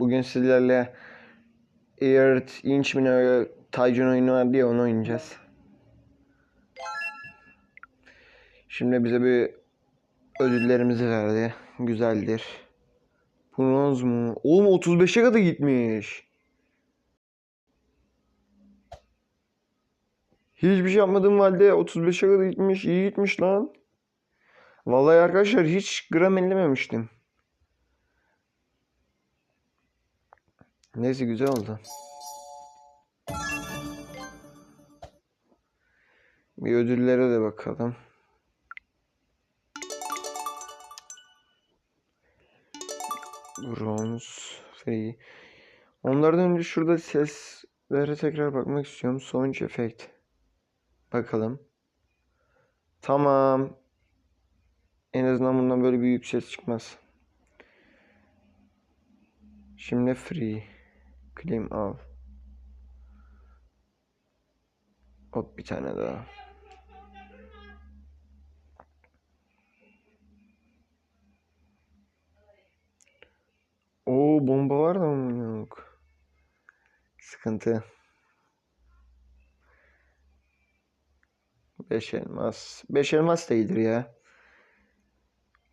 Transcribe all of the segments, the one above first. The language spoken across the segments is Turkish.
Bugün sizlerle Earth Inch mi ne Taycun oyunu var diye onu oynayacağız. Şimdi bize bir ödüllerimizi verdi. Güzeldir. Bronz mu? Oğlum 35'e kadar gitmiş. Hiçbir şey yapmadığım halde 35'e kadar gitmiş. İyi gitmiş lan. Vallahi arkadaşlar hiç gram ellememiştim. Neyse güzel oldu. Bir ödüllere de bakalım. Bronz, free. Onlardan önce şurada seslere tekrar bakmak istiyorum. Sonuç efekt. Bakalım. Tamam. En azından bundan böyle büyük ses çıkmaz. Şimdi free. Claim al. Hop bir tane daha. Oo bomba var da mı yok? Sıkıntı. Beş elmas. Beş elmas değildir ya.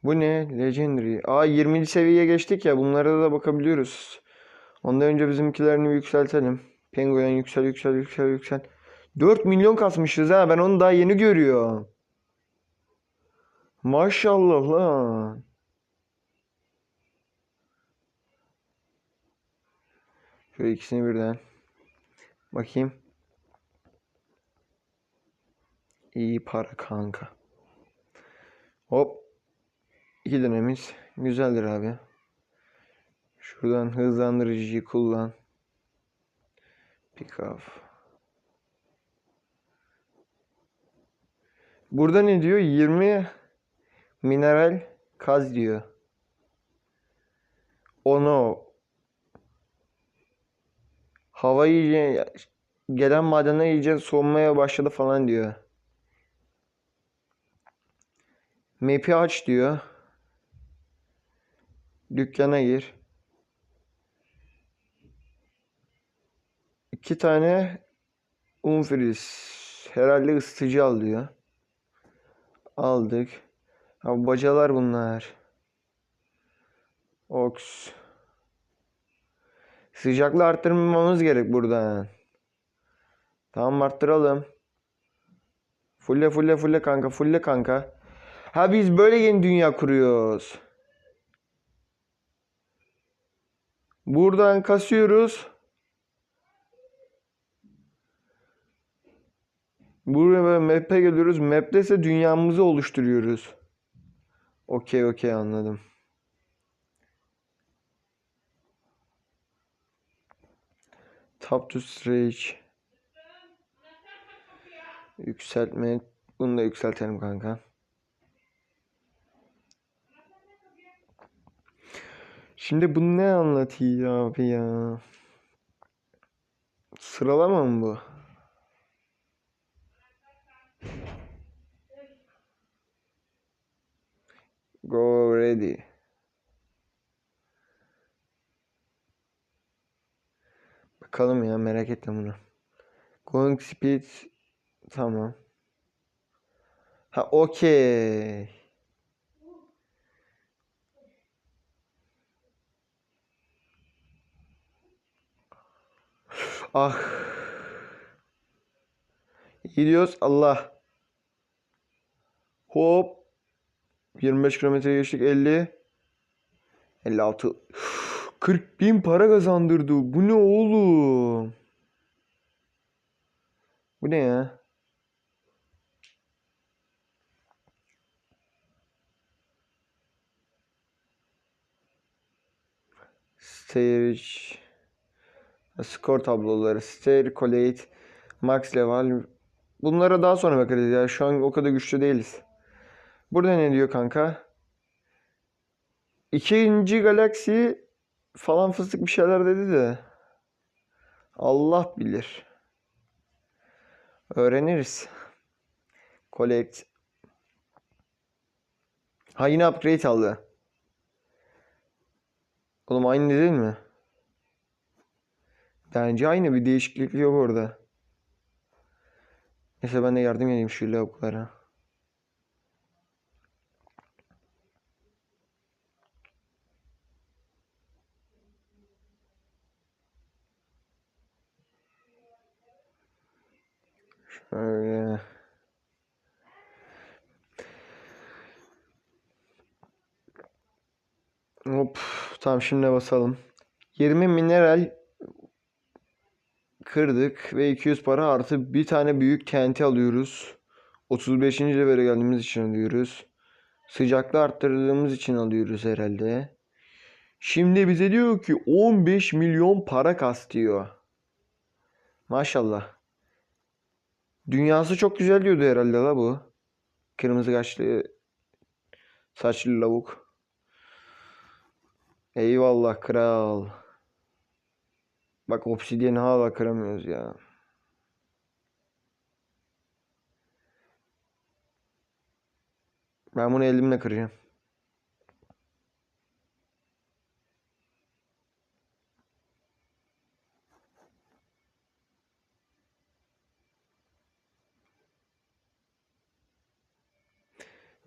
Bu ne? Legendary. Aa 20. seviyeye geçtik ya. Bunlara da bakabiliyoruz. Ondan önce bizimkilerini yükseltelim. Penguen yüksel yüksel yüksel yüksel. 4 milyon kasmışız ha. Ben onu daha yeni görüyorum. Maşallah lan. Şöyle ikisini birden. Bakayım. İyi para kanka. Hop. İki dönemiz. Güzeldir abi. Şuradan hızlandırıcıyı kullan. Pick off. Burada ne diyor? 20 mineral kaz diyor. Onu hava iyice gelen madenler iyice soğumaya başladı falan diyor. Map'i aç diyor. Dükkana gir. İki tane unfriz. Herhalde ısıtıcı al diyor. Aldık. Ha bu bacalar bunlar. Ox. Sıcaklığı arttırmamamız gerek buradan. Tamam arttıralım. Fulle fulle fulle kanka fulle kanka. Ha biz böyle yeni dünya kuruyoruz. Buradan kasıyoruz. Buraya map'e geliyoruz. Map'te ise dünyamızı oluşturuyoruz. Okey okey anladım. Top to stretch. Yükseltme. Bunu da yükseltelim kanka. Şimdi bu ne anlatıyor abi ya? Sıralama mı bu? Go ready. Bakalım ya merak ettim bunu. Going speed tamam. Ha okey. Ah. Gidiyoruz Allah. Hop. 25 kilometre geçtik 50. 56. 40 bin para kazandırdı. Bu ne oğlum? Bu ne ya? Stage skor tabloları, stair collate, max level. Bunlara daha sonra bakarız ya. Şu an o kadar güçlü değiliz. Burada ne diyor kanka? İkinci galaksi falan fıstık bir şeyler dedi de. Allah bilir. Öğreniriz. Collect. Ha yine upgrade aldı. Oğlum aynı değil mi? Bence aynı bir değişiklik yok orada. Neyse ben de yardım edeyim şu lavuklara. Şöyle. Hop. Tamam şimdi basalım. 20 mineral kırdık ve 200 para artı bir tane büyük TNT alıyoruz. 35. levele geldiğimiz için alıyoruz. Sıcaklığı arttırdığımız için alıyoruz herhalde. Şimdi bize diyor ki 15 milyon para kas. Maşallah. Dünyası çok güzel diyordu herhalde la bu. Kırmızı kaşlı saçlı lavuk. Eyvallah kral. Bak obsidiyeni hala kıramıyoruz ya. Ben bunu elimle kıracağım.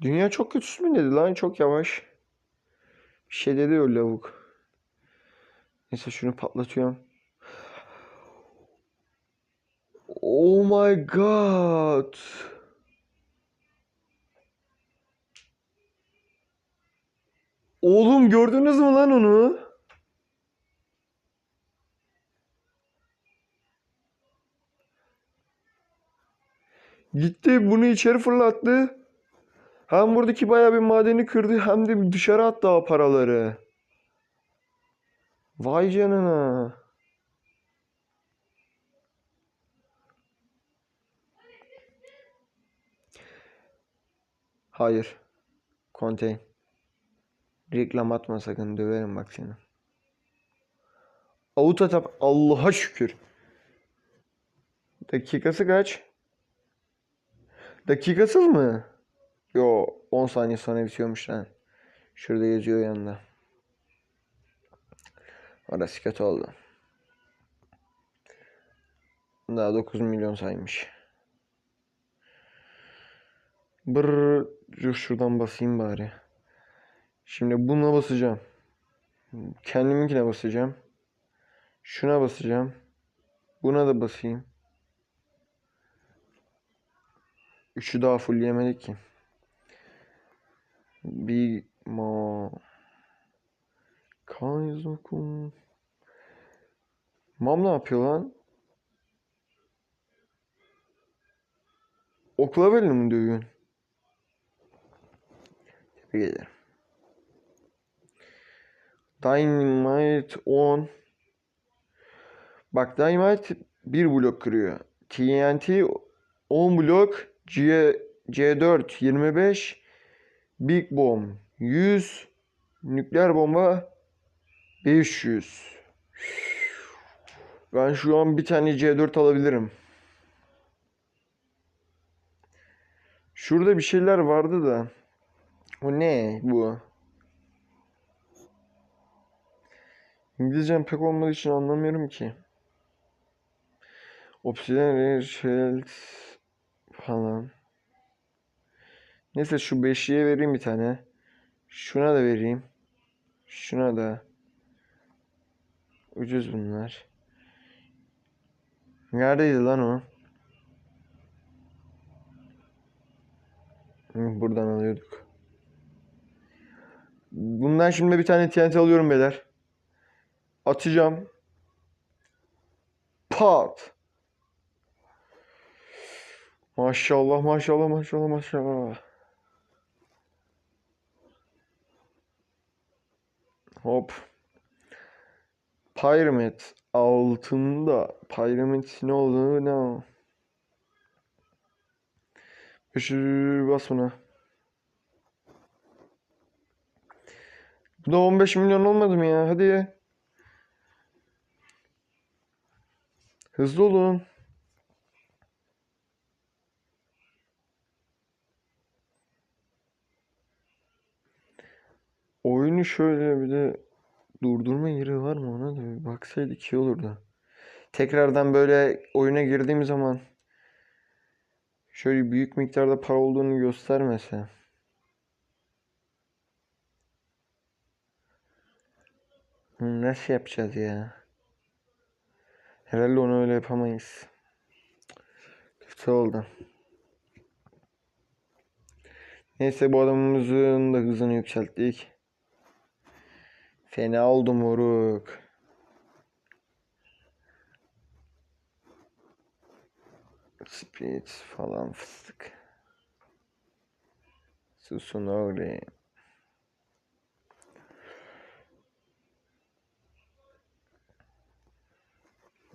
Dünya çok kötüsü mü dedi lan? Çok yavaş. Bir şey dedi o lavuk. Neyse şunu patlatıyorum. Oh my god. Oğlum gördünüz mü lan onu? Gitti bunu içeri fırlattı. Hem buradaki bayağı bir madeni kırdı hem de dışarı attı o paraları. Vay canına. Hayır. Contain. Reklam atma sakın döverim bak seni. Auto tap Allah'a şükür. Dakikası kaç? Dakikasız mı? Yo 10 saniye sonra bitiyormuş lan. Şurada yazıyor yanında. Orası kötü oldu. Daha 9 milyon saymış. Brrr, dur şuradan basayım bari. Şimdi buna basacağım. Kendiminkine basacağım. Şuna basacağım. Buna da basayım. Üçü daha fullleyemedik ki. Bir ma Kaizokum. Mam ne yapıyor lan? Okla belli mi dövüyorsun? Tebrik ederim. Dynamite 10. Bak Dynamite 1 blok kırıyor. TNT 10 blok. C, C4 25. Big Bomb 100. Nükleer bomba 500. Ben şu an bir tane C4 alabilirim. Şurada bir şeyler vardı da. O ne bu? İngilizcem pek olmadığı için anlamıyorum ki. Obsidian Rare Shield falan. Neyse şu beşiye vereyim bir tane. Şuna da vereyim. Şuna da. Ucuz bunlar. Neredeydi lan o? Buradan alıyorduk. Bundan şimdi bir tane TNT alıyorum beyler. Atacağım. Pat. Maşallah maşallah maşallah maşallah. Hop. Pyramid altında. Pyramid ne olduğunu ne? Şu bas buna. Bu da 15 milyon olmadı mı ya? Hadi. Hızlı olun. Oyunu şöyle bir de durdurma yeri var mı ona da bir baksaydık iyi olurdu. tekrardan böyle oyuna girdiğim zaman şöyle büyük miktarda para olduğunu göstermese. Nasıl yapacağız ya? Herhalde onu öyle yapamayız. Kötü oldu. Neyse bu adamımızın da hızını yükselttik. Fena oldu moruk. Speed falan fıstık. Susun öyle.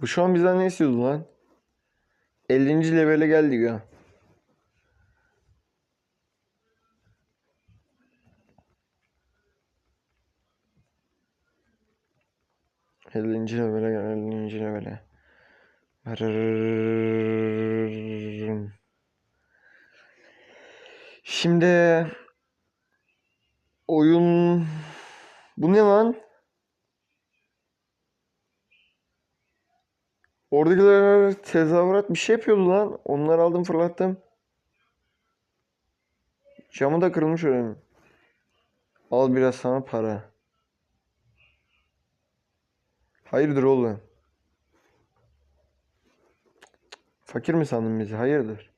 Bu şu an bizden ne istiyordu lan? 50. levele geldik ya. Ellinci levele gel, ellinci levele. Rrrr. Şimdi oyun bu ne lan? Oradakiler tezahürat bir şey yapıyordu lan. Onları aldım fırlattım. Camı da kırılmış öyle. Al biraz sana para. Hayırdır oğlum? Fakir mi sandın bizi? Hayırdır?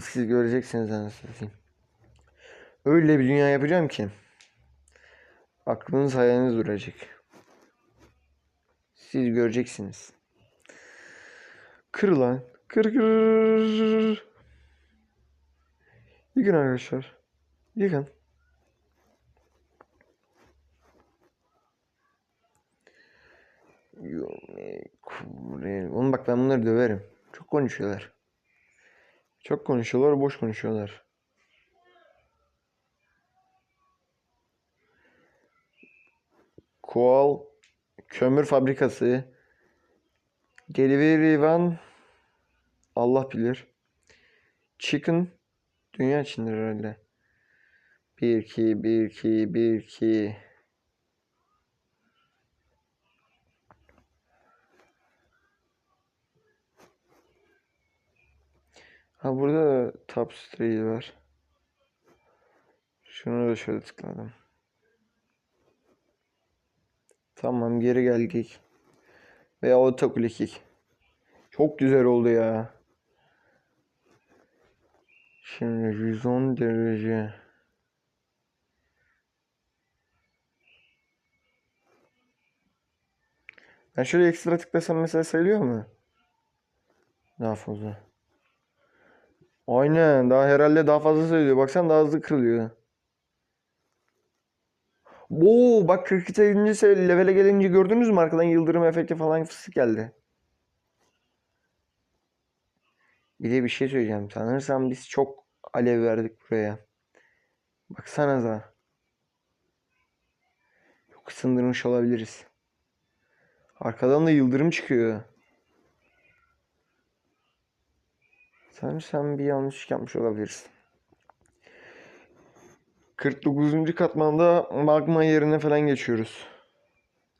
Siz göreceksiniz anasını. Öyle bir dünya yapacağım ki aklınız hayaliniz duracak. Siz göreceksiniz. Kır lan. Kır kır. Yıkın arkadaşlar. Yıkın. Oğlum bak ben bunları döverim. Çok konuşuyorlar. Çok konuşuyorlar, boş konuşuyorlar. Koal kömür fabrikası. Geliverivan Allah bilir. Chicken dünya içindir herhalde. 1 2 1 2 1 2 Ha burada street var. Şunu da şöyle tıkladım. Tamam geri geldik. Ve autoclick. Çok güzel oldu ya. Şimdi 110 derece. Ben şöyle ekstra tıklasam mesela sayılıyor mu? Daha fazla. Aynen daha herhalde daha fazla sayılıyor. Baksan daha hızlı kırılıyor. Oo bak 42. levele gelince gördünüz mü arkadan yıldırım efekti falan fıstık geldi. Bir de bir şey söyleyeceğim. Sanırsam biz çok alev verdik buraya. Baksanıza. Çok ısındırmış olabiliriz. Arkadan da yıldırım çıkıyor. Sanırsam bir yanlışlık yapmış olabiliriz. 49. katmanda magma yerine falan geçiyoruz.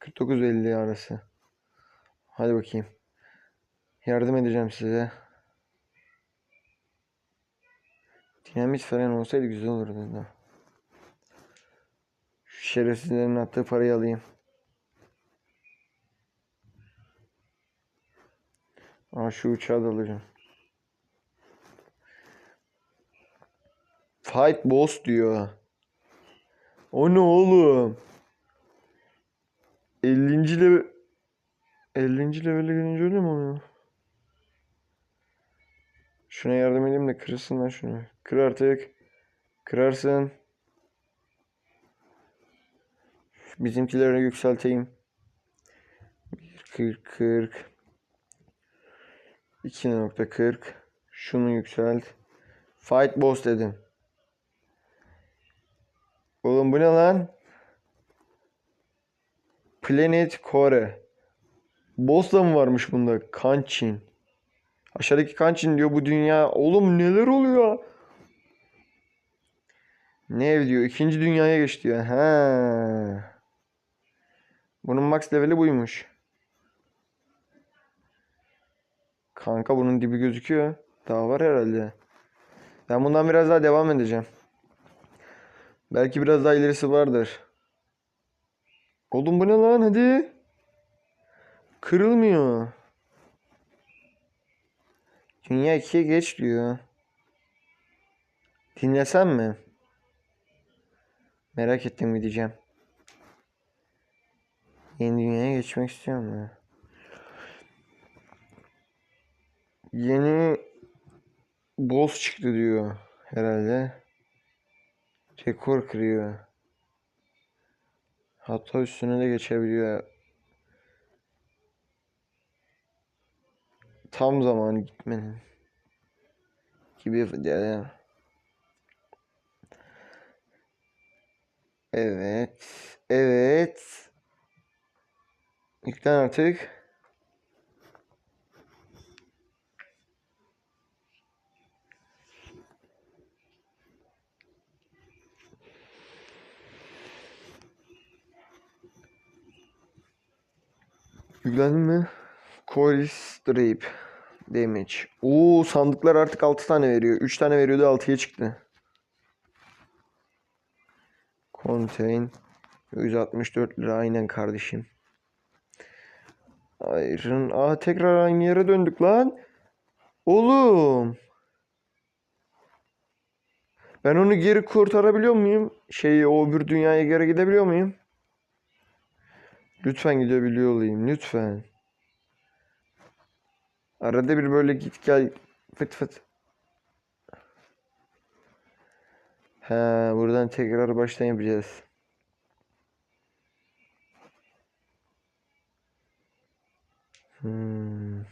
49-50 arası. Hadi bakayım. Yardım edeceğim size. Dinamit falan olsaydı güzel olurdu. Şu şerefsizlerin attığı parayı alayım. Aa şu uçağı da alacağım. Fight boss diyor. O ne oğlum? 50. level 50. levele gelince öyle mi oluyor? Şuna yardım edeyim de kırsın lan şunu. Kır artık. Kırarsın. Bizimkileri yükselteyim. 1 40 40 2.40 Şunu yükselt. Fight boss dedim. Oğlum bu ne lan? Planet Kore. Bosna mı varmış bunda? Kançin. Aşağıdaki Kançin diyor bu dünya. Oğlum neler oluyor? Ne ev diyor? İkinci dünyaya geç diyor. Ha. Bunun max leveli buymuş. Kanka bunun dibi gözüküyor. Daha var herhalde. Ben bundan biraz daha devam edeceğim. Belki biraz daha ilerisi vardır. Oğlum bu ne lan hadi. Kırılmıyor. Dünya ikiye geç diyor. Dinlesem mi? Merak ettim gideceğim. Yeni dünyaya geçmek istiyorum ya. Yeni boss çıktı diyor herhalde. Rekor kırıyor. Hatta üstüne de geçebiliyor. Tam zamanı gitmenin. Gibi yani. Evet. Evet. Yüklen artık. Yüklendin mi? Coris Drape Damage. Oo sandıklar artık 6 tane veriyor. 3 tane veriyordu 6'ya çıktı. Contain 164 lira aynen kardeşim. Iron. Aa tekrar aynı yere döndük lan. Oğlum. Ben onu geri kurtarabiliyor muyum? Şeyi o öbür dünyaya geri gidebiliyor muyum? Lütfen gidebiliyor olayım. Lütfen. Arada bir böyle git gel fıt fıt. He, buradan tekrar baştan yapacağız. Hmm.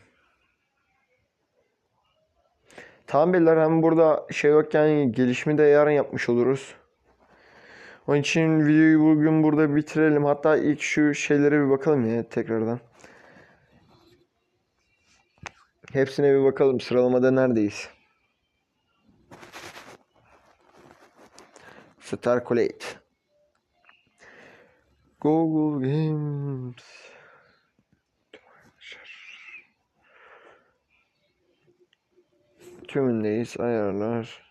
Tamam beyler hem burada şey yokken gelişimi de yarın yapmış oluruz. Onun için videoyu bugün burada bitirelim. Hatta ilk şu şeylere bir bakalım ya tekrardan. Hepsine bir bakalım. Sıralamada neredeyiz? Star Collate. Google Games. Tümündeyiz. Ayarlar.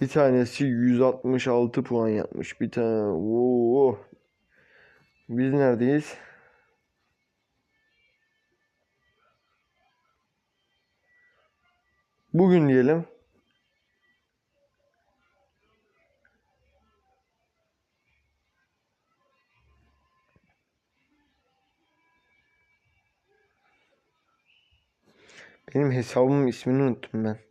Bir tanesi 166 puan yapmış. Bir tane. Oo. Biz neredeyiz? Bugün diyelim. Benim hesabımın ismini unuttum ben.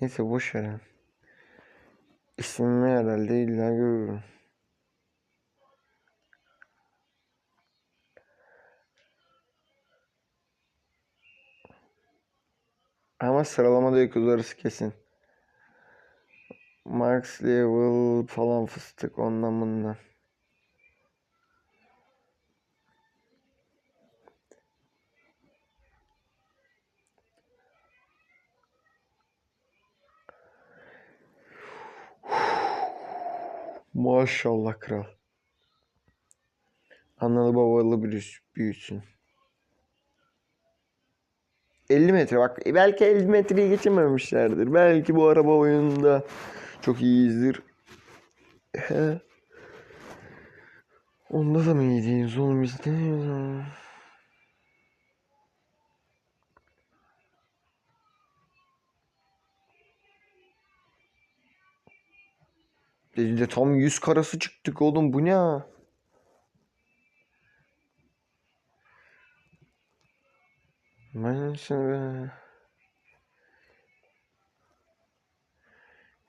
Neyse boş ver. İsmimi herhalde illa görürüm. Ama sıralamada yok orası kesin. Max level falan fıstık ondan bundan. Maşallah kral. Analı babalı büyüs- büyüsün. 50 metre bak e, belki 50 metreyi geçememişlerdir. Belki bu araba oyununda çok iyiyizdir. Onda da mı iyi değiliz oğlum biz ne? Biz de tam 100 karası çıktık oğlum bu ne? Ben şimdi...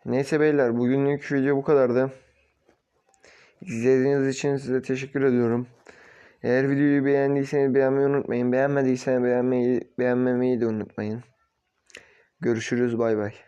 Neyse beyler bugünlük video bu kadardı. İzlediğiniz için size teşekkür ediyorum. Eğer videoyu beğendiyseniz beğenmeyi unutmayın. Beğenmediyseniz beğenmeyi, beğenmemeyi de unutmayın. Görüşürüz bay bay.